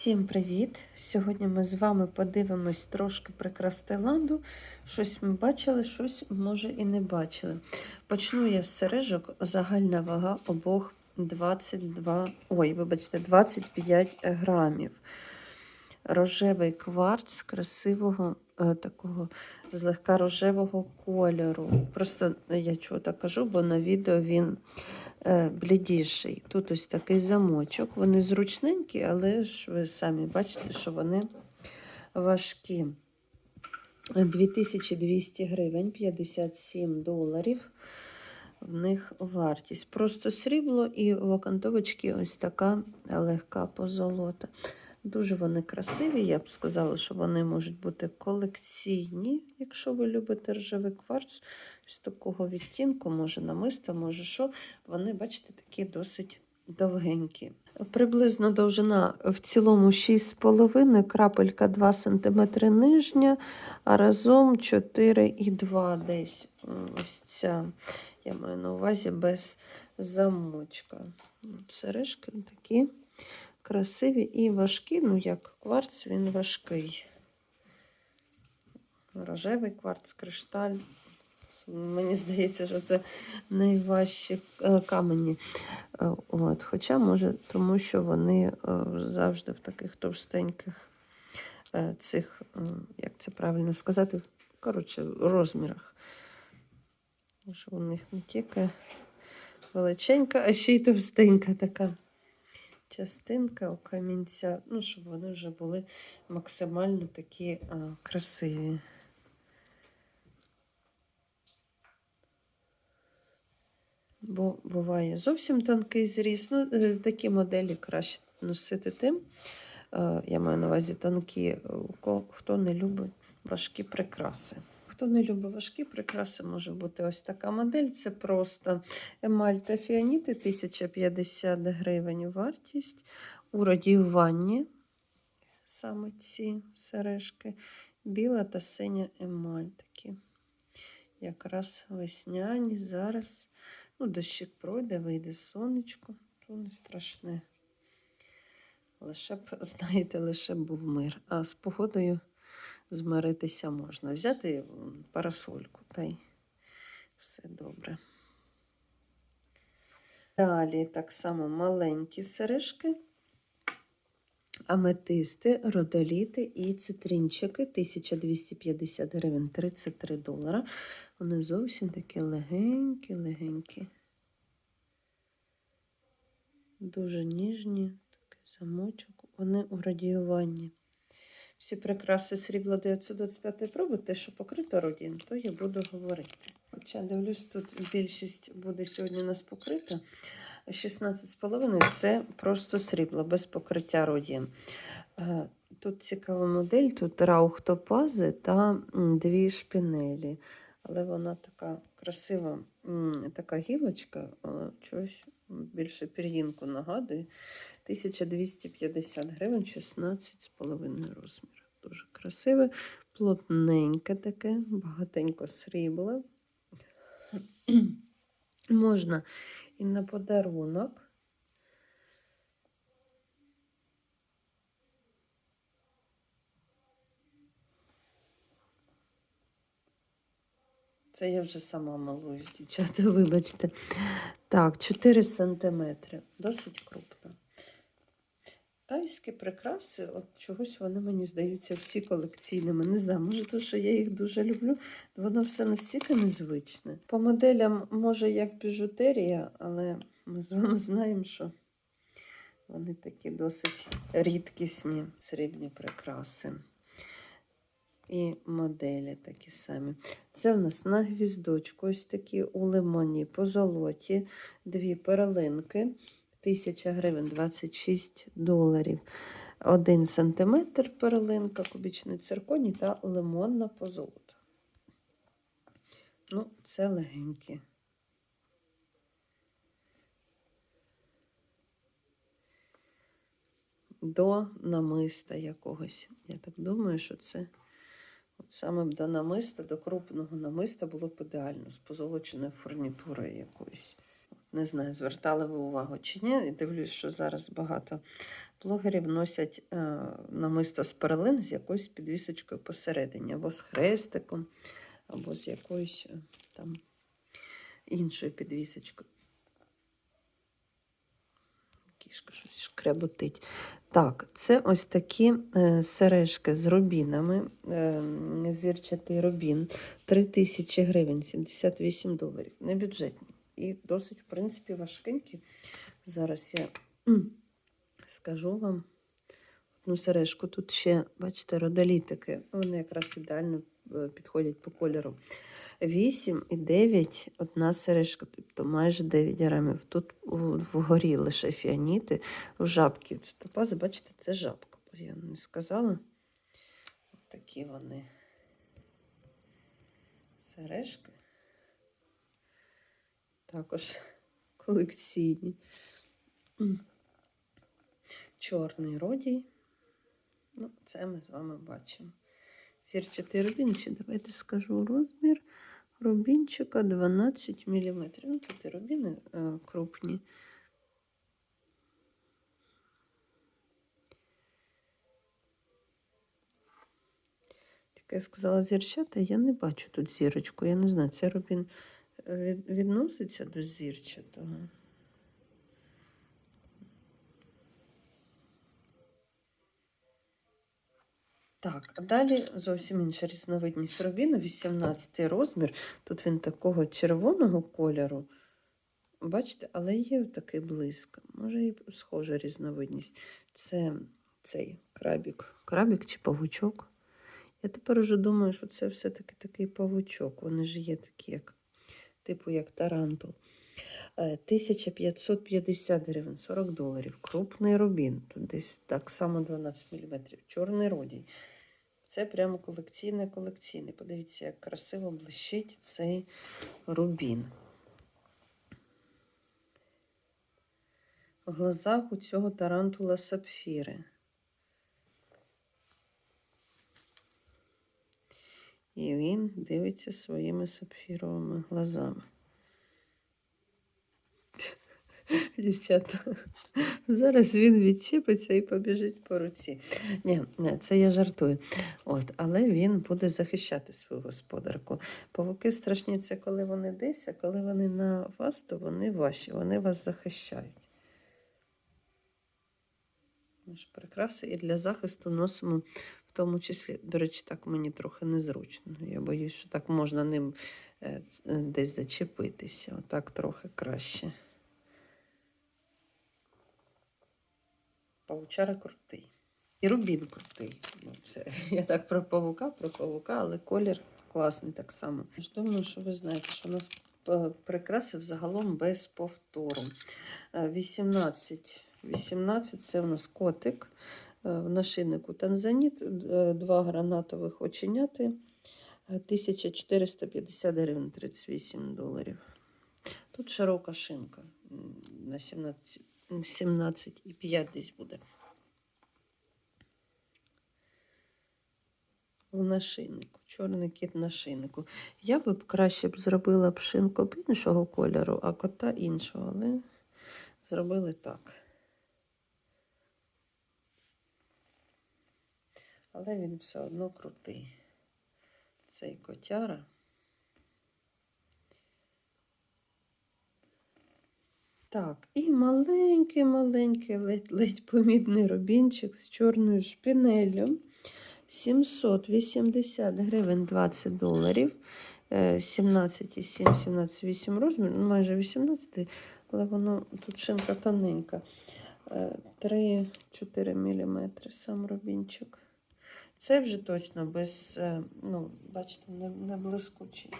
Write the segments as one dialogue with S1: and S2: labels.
S1: Всім привіт! Сьогодні ми з вами подивимось трошки прикрас Таїланду. Щось ми бачили, щось може і не бачили. Почну я з сережок. Загальна вага обох 22, ой, вибачте, 25 грамів. Рожевий кварц красивого е, такого злегка рожевого кольору. Просто я чого так кажу, бо на відео він блідіший. Тут ось такий замочок. Вони зручненькі, але ж ви самі бачите, що вони важкі. 2200 гривень, 57 доларів. В них вартість. Просто срібло і в окантовочці ось така легка позолота. Дуже вони красиві. Я б сказала, що вони можуть бути колекційні, якщо ви любите ржавий кварц з такого відтінку, може намисто, може що. Вони, бачите, такі досить довгенькі. Приблизно довжина в цілому 6,5, крапелька 2 см нижня, а разом 4,2 десь. Ось ця, я маю на увазі без замочка. Сережки такі красиві і важкі. Ну, як кварц, він важкий. Рожевий кварц, кришталь. Мені здається, що це найважчі е, камені. Е, От. Хоча, може, тому що вони е, завжди в таких товстеньких цих, як це правильно сказати, коротше, розмірах. Що у них не тільки величенька, а ще й товстенька така частинка у камінця. Ну, щоб вони вже були максимально такі а, красиві. Бо буває зовсім тонкий зріз. Ну, е, такі моделі краще носити тим. Е, Я маю на увазі тонкі, хто не любить важкі прикраси. Хто не любить важкі прикраси, може бути ось така модель. Це просто емаль та фіаніти 1050 гривень вартість. У радіюванні саме ці сережки. Біла та синя емаль такі. Якраз весняні. Зараз ну, дощик пройде, вийде сонечко, то не страшне. Лише б, знаєте, лише б був мир. А з погодою змиритися можна. Взяти парасольку, та й все добре. Далі так само маленькі сережки, аметисти, родоліти і цитринчики 1250 гривень 33 долара. Вони зовсім такі легенькі, легенькі. Дуже ніжні, такий замочок. Вони у радіюванні. Всі прикраси срібла 925 проби, те, що покрито родін, то я буду говорити. Хоча дивлюсь, тут більшість буде сьогодні у нас покрита. 16,5 це просто срібло, без покриття родін. Тут цікава модель, тут раух топази та дві шпінелі. Але вона така красива, така гілочка, але чогось більше пір'їнку нагадує. 1250 гривень, 16,5 розмір. Дуже красиве, плотненьке таке, багатенько срібла. Можна і на подарунок. Це я вже сама малуюсь, дівчата, вибачте. Так, 4 сантиметри. Досить крупно. Тайські прикраси, от чогось вони мені здаються всі колекційними. Не знаю, може, то, що я їх дуже люблю, воно все настільки незвичне. По моделям, може, як біжутерія, але ми з вами знаємо, що вони такі досить рідкісні срібні прикраси. І моделі такі самі. Це в нас на гвіздочку, ось такі у лимоні по золоті, дві перлинки. 1000 гривень 26 доларів. 1 сантиметр перлинка, кубічний цирконій та лимонна позолота. Ну, це легенькі. До намиста якогось. Я так думаю, що це от саме до намиста, до крупного намиста було б ідеально з позолоченою фурнітурою якоюсь. Не знаю, звертали ви увагу чи ні. Дивлюсь, що зараз багато блогерів носять е, намисто з перлин з якоюсь підвісочкою посередині, або з хрестиком, або з якоюсь е, там іншою підвісочкою. Кішка щось шкряботить. Так, це ось такі е, сережки з рубінами. Е, зірчатий рубін 3000 гривень, 78 доларів. Не бюджетні. І досить, в принципі, важкенькі. Зараз я скажу вам одну сережку. Тут ще, бачите, родолітики. Вони якраз ідеально е, підходять по кольору. 8 і 9 одна сережка, тобто майже 9 грамів. Тут вгорі лише фіаніти, в жабки. Це топази, бачите, це жабка, бо я не сказала. От такі вони сережки. Також колекційні. Чорний родій. Ну, це ми з вами бачимо. Зірчатий рубін, ще давайте скажу розмір рубінчика 12 мм. Ну, тут і рубіни е, крупні. Так я сказала зірчата, я не бачу тут зірочку. Я не знаю, це рубін е, відноситься до зірчатого. Так, а далі зовсім інша різновидність рубіну, 18 розмір. Тут він такого червоного кольору. Бачите, але є такий блиск. Може і схожа різновидність. Це цей крабік. Крабік чи павучок. Я тепер уже думаю, що це все-таки такий павучок. Вони ж є такі, як, типу як тарантул. Е, 1550 гривень, 40 доларів. Крупний рубін. Тут десь так само 12 мм. Чорний родій. Це прямо колекційне колекційне. Подивіться, як красиво блищить цей рубін. В глазах у цього тарантула сапфіри. І він дивиться своїми сапфіровими глазами. Дівчата, зараз він відчепиться і побіжить по руці. Ні, це я жартую. От, але він буде захищати свою господарку. Павуки страшні це коли вони десь, а коли вони на вас, то вони ваші, вони вас захищають. Ми прикраси і для захисту носимо в тому числі, до речі, так мені трохи незручно. Я боюсь, що так можна ним е, десь зачепитися. Отак трохи краще. Павучара крутий. І рубін крутий. Ну, все. Я так про павука, про павука, але колір класний так само. Думаю, що ви знаєте, що у нас е, прикраси взагалом без повтору. Е, 18. 18 це у нас котик. Е, В нашийнику танзаніт, два гранатових оченяти. е, 1450 гривень 38 доларів. Тут широка шинка на 17, 17,5 десь буде. У нашийнику, чорний кіт на шийнику. Я би краще б зробила б шинку б іншого кольору, а кота іншого, але зробили так. Але він все одно крутий. Цей котяра. Так, і маленький-маленький, ледь-ледь помітний рубінчик з чорною шпінеллю. 780 гривень 20 доларів. Е, 17,7, 17,8 розмір, ну майже 18, але воно тут шинка тоненька. 3-4 мм сам рубінчик. Це вже точно без, е, ну, бачите, не, не блискучий.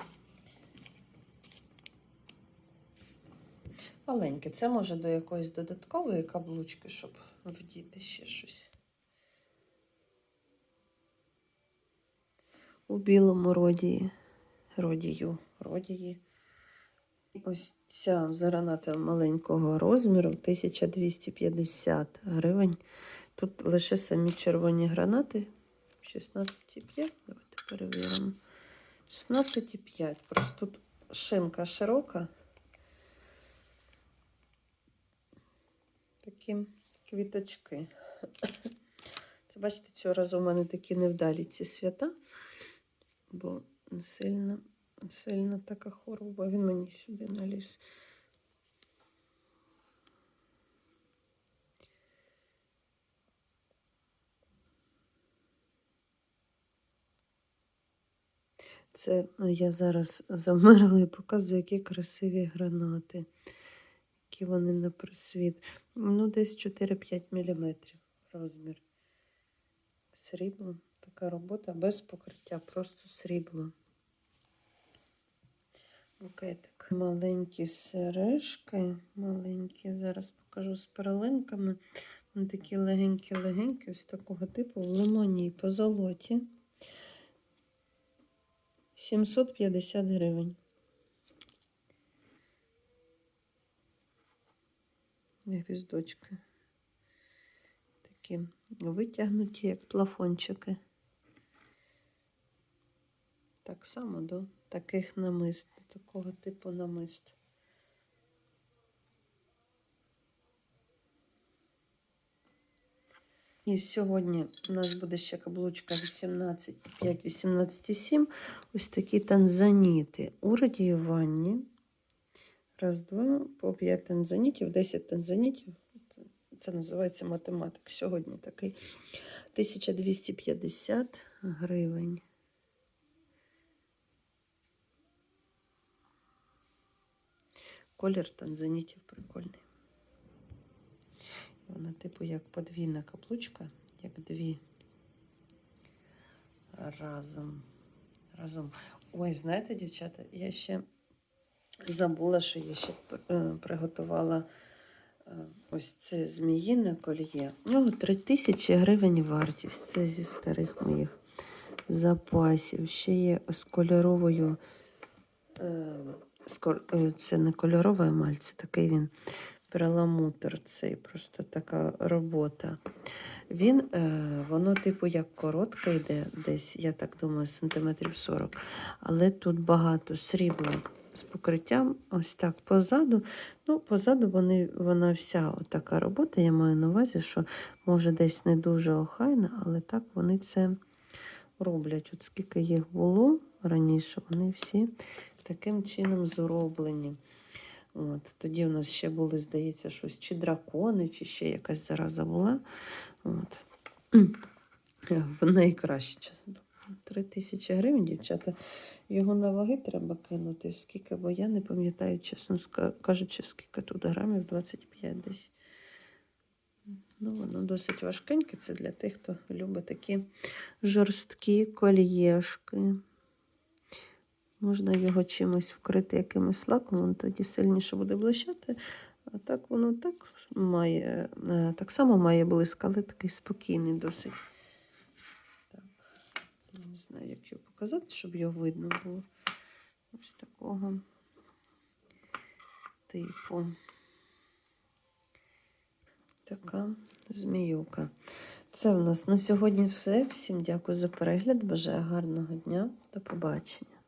S1: Маленьке. Це може до якоїсь додаткової каблучки, щоб вдіти ще щось. У білому родії. Родію. Родії. Ось ця зараната маленького розміру 1250 гривень. Тут лише самі червоні гранати. 16,5. Давайте перевіримо. 16,5. Просто тут шинка широка. Такі квіточки. Це, бачите, цього разу у мене такі невдалі ці свята, бо сильно, сильно така хвороба, він мені сюди наліз. Це ну, я зараз замерла і показую, які красиві гранати, які вони на просвіт. Ну, десь 4-5 мм розмір. Срібло. Така робота без покриття, просто срібло. Букетик. Маленькі сережки, маленькі, зараз покажу з перлинками. Вони такі легенькі-легенькі, ось такого типу, в лимоні по золоті. 750 гривень. Гвіздочки. Такі витягнуті, як плафончики. Так само до таких намист, до такого типу намист. І сьогодні у нас буде ще каблучка 18,5, 18,7. Ось такі танзаніти у радіюванні. Раз, два, по 5 танзанітів, 10 танзанітів. Це, це називається математик. Сьогодні такий 1250 гривень. Колір танзанітів прикольний. Вона, типу, як подвійна каплучка, як дві разом. разом. Ой, знаєте, дівчата, я ще забула, що я ще е, приготувала е, ось це зміїне кольє. У нього 3 тисячі гривень вартість. Це зі старих моїх запасів. Ще є з кольоровою. е, Це не кольорова емаль, це такий він перламутр цей, просто така робота. Він, воно, типу, як коротке йде, десь, я так думаю, сантиметрів 40. Але тут багато срібла з покриттям ось так позаду. Ну, позаду вони, вона вся така робота. Я маю на увазі, що може десь не дуже охайна, але так вони це роблять. От скільки їх було раніше, вони всі таким чином зроблені. От, Тоді у нас ще були, здається, щось чи дракони, чи ще якась зараза була. От. В найкращі часи. 3 тисячі гривень, дівчата. Його на ваги треба кинути, скільки, бо я не пам'ятаю, чесно кажучи, скільки тут грамів 25 десь. Ну, Воно досить важкеньке. Це для тих, хто любить такі жорсткі колієшки. Можна його чимось вкрити якимось лаком, він тоді сильніше буде блищати. А так воно так має, е, так само має блиск, але такий спокійний досить. Знаю, як його показати, щоб його видно було. Ось такого типу. Така зміюка. Це в нас на сьогодні все. Всім дякую за перегляд. Бажаю гарного дня. До побачення.